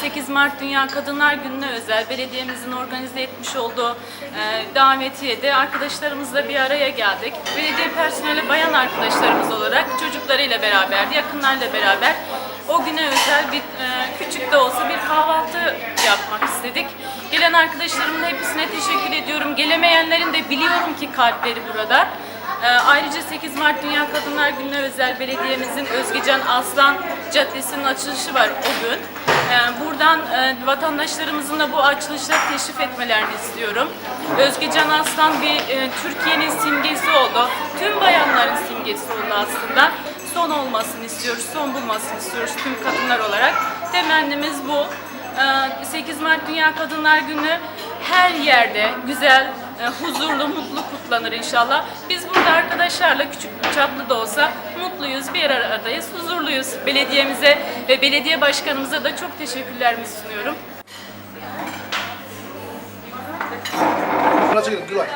8 Mart Dünya Kadınlar Günü'ne özel belediyemizin organize etmiş olduğu e, davetiyede arkadaşlarımızla bir araya geldik. Belediye personeli bayan arkadaşlarımız olarak çocuklarıyla beraber, yakınlarla beraber o güne özel bir e, küçük de olsa bir kahvaltı yapmak istedik. Gelen arkadaşlarımın hepsine teşekkür ediyorum. Gelemeyenlerin de biliyorum ki kalpleri burada. Ee, Ayrıca 8 Mart Dünya Kadınlar Günü'ne özel belediyemizin Özgecan Aslan Caddesi'nin açılışı var o gün. Ee, Buradan e, vatandaşlarımızın da bu açılışa teşrif etmelerini istiyorum. Özgecan Aslan bir e, Türkiye'nin simgesi oldu. Tüm bayanların simgesi oldu aslında. Son olmasını istiyoruz, son bulmasını istiyoruz tüm kadınlar olarak. Temennimiz bu. Ee, 8 Mart Dünya Kadınlar Günü her yerde güzel, e, huzurlu, mutlu kutlanır inşallah. Biz burada arkadaşlarla küçük çaplı da olsa mutluyuz, bir aradayız, huzurluyuz. Belediyemize ve belediye başkanımıza da çok teşekkürlerimi sunuyorum. Buna çekin, güzel.